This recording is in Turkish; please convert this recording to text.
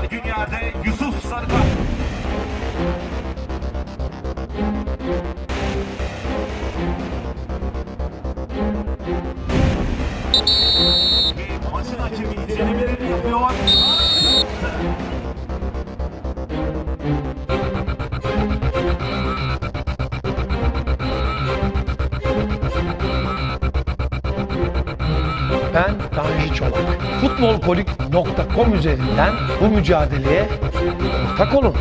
Ergün yerde Yusuf Sarıkan. Ben Tanju Çolak. Futbolkolik.com üzerinden bu mücadeleye ortak olun.